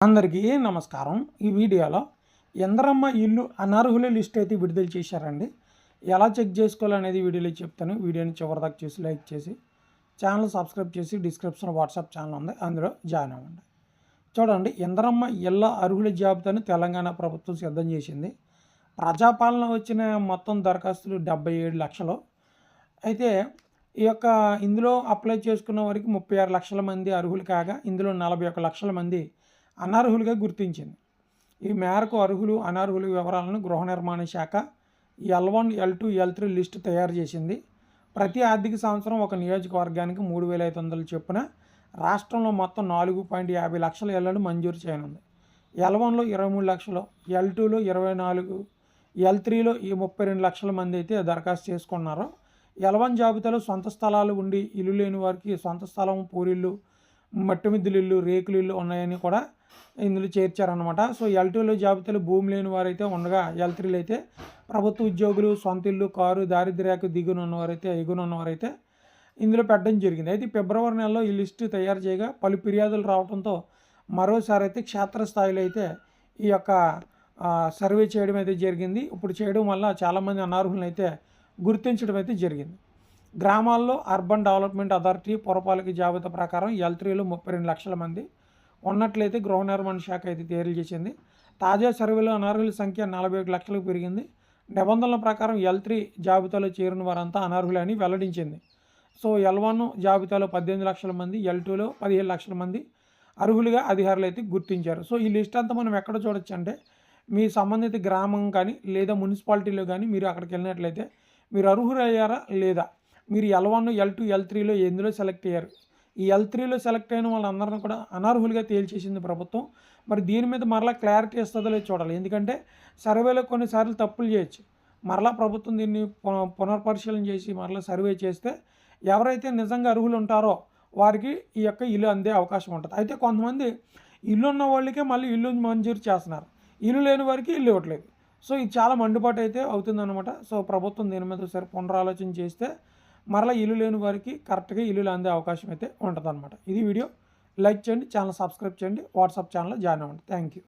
అందరికీ నమస్కారం. ఈ వీడియోలో ఎందరమ్మ ఇల్లు అనర్హుల లిస్ట్ అయితే విడుదల చేశారండి. ఎలా చెక్ చేసుకోవాలనేది వీడియోలో చెప్తాను. వీడియోని చివరిదాకా చూసి లైక్ చేసి ఛానల్ సబ్స్క్రైబ్ చేసి డిస్క్రిప్షన్ వాట్సాప్ ఛానల్ ఉంది. అందులో జాయిన్ అవ్వండి. చూడండి ఎందరమ్మ ఇళ్ళ అర్హుల జాబితాను తెలంగాణ ప్రభుత్వం సిద్ధం చేసింది. ప్రజాపాలన వచ్చిన మొత్తం దరఖాస్తులు డెబ్బై ఏడు లక్షలు. అయితే ఈ యొక్క ఇందులో అప్లై చేసుకున్న వారికి ముప్పై ఆరు లక్షల మంది అర్హులు కాగా ఇందులో నలభై ఒక లక్షల మంది అనర్హులుగా గుర్తించింది. ఈ మేరకు అర్హులు అనర్హుల వివరాలను గృహ నిర్మాణ శాఖ L one L two L three list తయారు చేసింది. ప్రతి ఆర్థిక సంవత్సరం ఒక నియోజకవర్గానికి మూడు వేల ఐదు వందల చొప్పున రాష్ట్రంలో మొత్తం నాలుగు పాయింట్ యాభై లక్షల ఇళ్ళను మంజూరు చేయనుంది. ఎల్ వన్లో ఇరవై మూడు లక్షలు ఎల్ టూలో ఇరవై నాలుగు ఎల్ త్రీలో ఈ ముప్పై రెండు లక్షల మంది అయితే దరఖాస్తు చేసుకున్నారు. ఎల్ వన్ జాబితాలో సొంత స్థలాలు ఉండి ఇల్లు లేని వారికి సొంత స్థలం పూరిల్లు మట్టి మిద్దులు ఇల్లు రేకులు ఇల్లు ఉన్నాయని కూడా ఇందులో చేర్చారనమాట సో ఎల్ టూలో జాబితాలో భూమి లేని వారైతే ఉండగా ఎల్ త్రీలో అయితే ప్రభుత్వ ఉద్యోగులు సొంత ఇల్లు కారు దారిద్ర్యకు దిగున ఉన్నవారైతే ఎగున ఉన్నవారైతే ఇందులో పెట్టడం జరిగింది. అయితే ఫిబ్రవరి నెలలో ఈ లిస్టు తయారు చేయగా పలు ఫిర్యాదులు రావడంతో మరోసారి అయితే క్షేత్రస్థాయిలో అయితే ఈ యొక్క సర్వే చేయడం అయితే జరిగింది. ఇప్పుడు చేయడం వల్ల చాలామంది అనార్హులను అయితే గుర్తించడం అయితే జరిగింది. గ్రామాల్లో అర్బన్ డెవలప్మెంట్ అథారిటీ పురపాలక జాబితా ప్రకారం ఎల్ త్రీలో ముప్పై రెండు లక్షల మంది ఉన్నట్లయితే గృహ నిర్మాణ శాఖ అయితే తేలిచేసింది తాజా సర్వేలో అనర్హుల సంఖ్య నలభై ఒక లక్షలకు పెరిగింది. నిబంధనల ప్రకారం ఎల్ త్రీ జాబితాలో చేరిన వారంతా అనర్హులని వెల్లడించింది. సో ఎల్ వన్ జాబితాలో పద్దెనిమిది లక్షల మంది ఎల్ టూలో పదిహేను లక్షల మంది అర్హులుగా అధికారులు అయితే గుర్తించారు. సో ఈ లిస్ట్ అంతా మనం ఎక్కడ చూడొచ్చు అంటే మీ సంబంధిత గ్రామం కానీ లేదా మున్సిపాలిటీలో కానీ మీరు అక్కడికి వెళ్ళినట్లయితే మీరు అర్హులు అయ్యారా లేదా? మీరు L one L two L త్రీలో ఎందులో సెలెక్ట్ అయ్యారు? ఈ ఎల్ త్రీలో సెలెక్ట్ అయిన వాళ్ళందరిని కూడా అనర్హులుగా తేల్చేసింది ప్రభుత్వం. మరి దీని మీద మరలా క్లారిటీ ఇస్తుందో లేదు చూడాలి. ఎందుకంటే సర్వేలో కొన్నిసార్లు తప్పులు చేయొచ్చు. మరలా ప్రభుత్వం దీన్ని పునర్పరిశీలన చేసి మరలా సర్వే చేస్తే ఎవరైతే నిజంగా అర్హులు ఉంటారో వారికి ఈ యొక్క ఇల్లు అందే అవకాశం ఉంటుంది. అయితే కొంతమంది ఇల్లు ఉన్న వాళ్ళకే మళ్ళీ ఇల్లు మంజూరు చేస్తున్నారు. ఇల్లు లేని వారికి ఇల్లు ఇవ్వట్లేదు. సో ఇది చాలా మండుబాటు అయితే అవుతుందన్నమాట. సో ప్రభుత్వం దీని మీద సరే పునరాలోచన చేస్తే మరలా ఇల్లు లేని వారికి కరెక్ట్గా ఇల్లులు అందే అవకాశం అయితే ఉంటుంది ఇది వీడియో. లైక్ చేయండి ఛానల్ సబ్స్క్రైబ్ చేయండి వాట్సాప్ ఛానల్లో జాయిన్ అవ్వండి. Thank you.